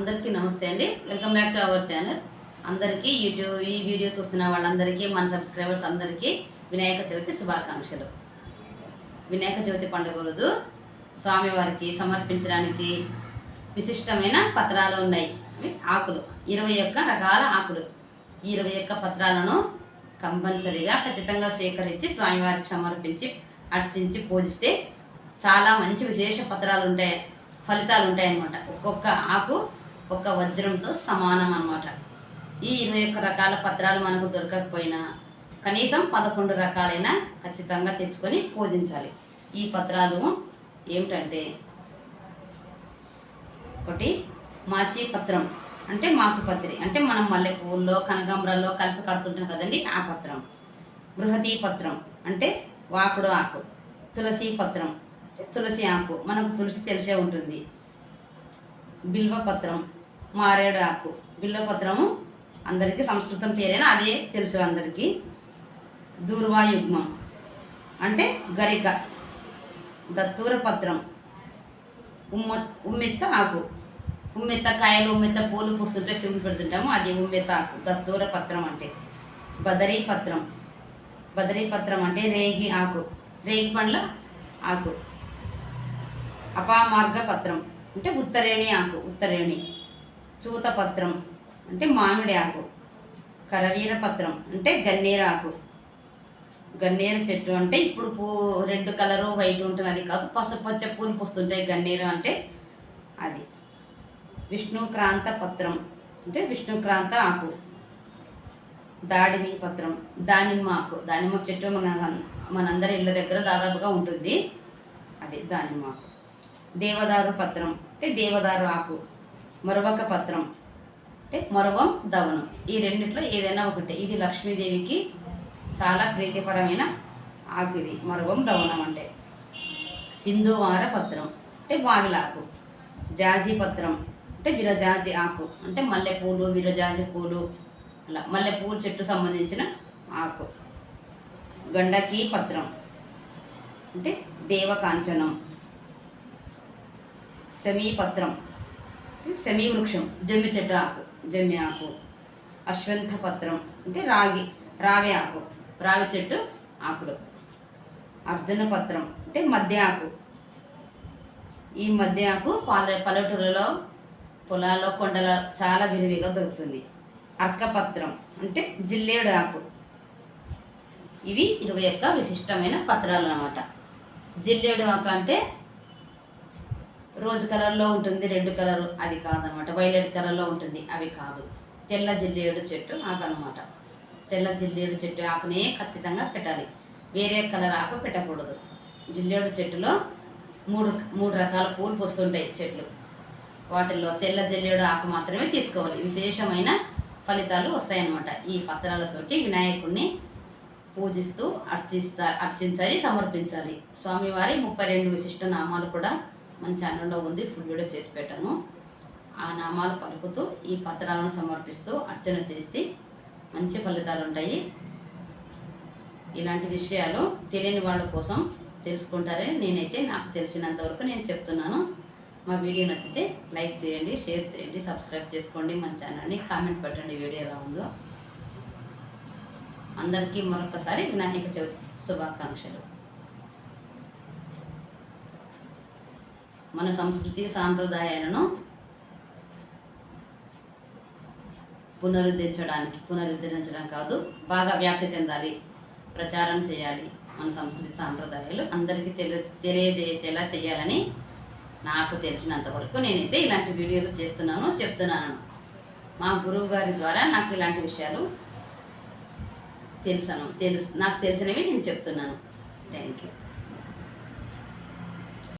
అందరికీ నమస్తే అండి. Welcome back to our channel అందరికీ యూట్యూబ్ ఈ వీడియో చూస్తున్న వాళ్ళందరికీ మన సబ్స్క్రైబర్స్ అందరికీ వినాయక చవితి శుభాకాంక్షలు. వినాయక చవితి పండుగ రోజు స్వామివారికి సమర్పించడానికి విశిష్టమైన పత్రాలు ఉన్నాయి. ఆకులు. ఇరవై ఒక్క రకాల ఆకులు. ఈ ఇరవై ఒక్క పత్రాలను కంపల్సరీగా ఖచ్చితంగా సేకరించి స్వామివారికి సమర్పించి అర్చించి పూజిస్తే చాలా మంచి విశేష పత్రాలు ఉంటాయి ఫలితాలు ఉంటాయన్నమాట. ఒక్కొక్క ఆకు ఒక వజ్రంతో సమానం అన్నమాట ఈ ఇరవై ఒక్క రకాల పత్రాలు మనకు దొరకకపోయినా కనీసం పదకొండు రకాలైన ఖచ్చితంగా తెచ్చుకొని పూజించాలి. ఈ పత్రాలు ఏమిటంటే ఒకటి మాచి పత్రం అంటే మాసుపత్రి. అంటే మనం మల్లె పువ్వుల్లో కనకాంబరాల్లో కలిపి కడుతుంటాం కదండి ఆ పత్రం. బృహతీ పత్రం అంటే వాకుడు ఆకు. తులసి పత్రం అంటే తులసి ఆకు. మనకు తులసి తెలిసే ఉంటుంది. బిల్వ పత్రం మారేడు ఆకు బిల్లపత్రము అందరికీ సంస్కృతం పేరైనా అదే తెలుసు అందరికీ. దూర్వాయుగ్మం. అంటే గరిక. దత్తూర పత్రం. ఉమ్మ ఉమ్మెత్త ఆకు. ఉమ్మెత్త కాయలు ఉమ్మెత్త పూలు పూస్తుంటే శివుడు పెడుతుంటాము. అది ఉమ్మెత్త ఆకు. దత్తూర పత్రం అంటే. బదరీ పత్రం. బదరీ పత్రం అంటే రేగి ఆకు. రేగి పండ్ల ఆకు. అపామార్గ పత్రం. అంటే ఉత్తరేణి ఆకు. ఉత్తరేణి. చూత పత్రం అంటే మామిడి ఆకు కరవీర పత్రం అంటే గన్నేరు ఆకు. గన్నేరు చెట్టు అంటే ఇప్పుడు పూ రెడ్ కలరు వైట్ ఉంటుంది అది కాదు పసుపచ్చ పూలు పూస్తుంటాయి గన్నేరు అంటే అది. విష్ణుక్రాంత పత్రం అంటే విష్ణుక్రాంత ఆకు. దాడిమి పత్రం దానిమ్మ ఆకు. దానిమ్మ చెట్టు మన మనందరి ఇళ్ళ దగ్గర దాదాపుగా ఉంటుంది. అది దానిమ్మ ఆకు. దేవదారు పత్రం అంటే దేవదారు ఆకు. మరొక పత్రం. అంటే మరువం దవనం. ఈ రెండిట్లో ఏదైనా ఒకటి. ఇది లక్ష్మీదేవికి చాలా ప్రీతిపరమైన ఆకు ఇది మరవం దవనం అంటే సింధువార పత్రం. అంటే వావిలాకు. జాజీ పత్రం. అంటే విరజాజి ఆకు. అంటే మల్లెపూలు విరజాజి పూలు. అలా మల్లెపూలు చెట్టు సంబంధించిన ఆకు. గండకీ పత్రం. అంటే దేవకాంచనం. శమీపత్రం సెమీ వృక్షం జమ్మి చెట్టు ఆకు జమ్మి ఆకు. అశ్వంథ పత్రం అంటే రాగి రావి ఆకు రావి చెట్టు ఆకులు. అర్జున పత్రం అంటే మధ్య ఆకు. ఈ మధ్య ఆకు పాల పల్లెటూరులో పొలాల్లో కొండల చాలా విరివిగా దొరుకుతుంది. అర్కపత్రం అంటే జిల్లేడు ఆకు. ఇవి ఇరవై యొక్క విశిష్టమైన పత్రాలు అన్నమాట జిల్లేడు ఆకు అంటే రోజ్ కలర్లో ఉంటుంది రెడ్ కలర్. అది కాదనమాట. వైలెట్ కలర్లో ఉంటుంది. అవి కాదు. తెల్ల జిల్లేడు చెట్టు ఆకు అనమాట తెల్ల జిల్లేడు చెట్టు ఆకునే ఖచ్చితంగా పెట్టాలి. వేరే కలర్ ఆకు పెట్టకూడదు. జిల్లేడు చెట్టులో మూడు మూడు రకాల పూలు పోస్తుంటాయి చెట్లు. వాటిల్లో తెల్ల జిల్లేడు ఆకు మాత్రమే తీసుకోవాలి. విశేషమైన ఫలితాలు వస్తాయన్నమాట. ఈ పత్రాలతోటి వినాయకుడిని పూజిస్తూ అర్చిస్తా అర్చించాలి సమర్పించాలి. స్వామివారి ముప్పై రెండు విశిష్ట నామాలు కూడా మన ఛానల్లో ఉంది ఫుల్ వీడియో చేసి పెట్టాను. ఆ నామాలు పలుకుతూ ఈ పత్రాలను సమర్పిస్తూ అర్చన చేస్తే మంచి ఫలితాలు ఉంటాయి. ఇలాంటి విషయాలు తెలియని వాళ్ళ కోసం తెలుసుకుంటారని నేనైతే నాకు తెలిసినంత వరకు నేను చెప్తున్నాను. మా వీడియో నచ్చితే లైక్ చేయండి షేర్ చేయండి సబ్స్క్రైబ్ చేసుకోండి. మన ఛానల్ని కామెంట్ పెట్టండి వీడియో ఎలా ఉందో. అందరికీ మరొకసారి వినాయక చవితి శుభాకాంక్షలు. మన సంస్కృతి సాంప్రదాయాలను పునరుద్ధరించడానికి పునరుద్ధరించడం కాదు బాగా వ్యాప్తి చెందాలి ప్రచారం చేయాలి మన సంస్కృతి సాంప్రదాయాలు అందరికీ తెలి తెలియజేసేలా చేయాలని నాకు తెలిసినంత వరకు నేనైతే ఇలాంటి వీడియోలు చేస్తున్నాను చెప్తున్నాను. మా గురువు గారి ద్వారా నాకు ఇలాంటి విషయాలు తెలుసను తెలుసు నాకు తెలిసినవి నేను చెప్తున్నాను. Thank you.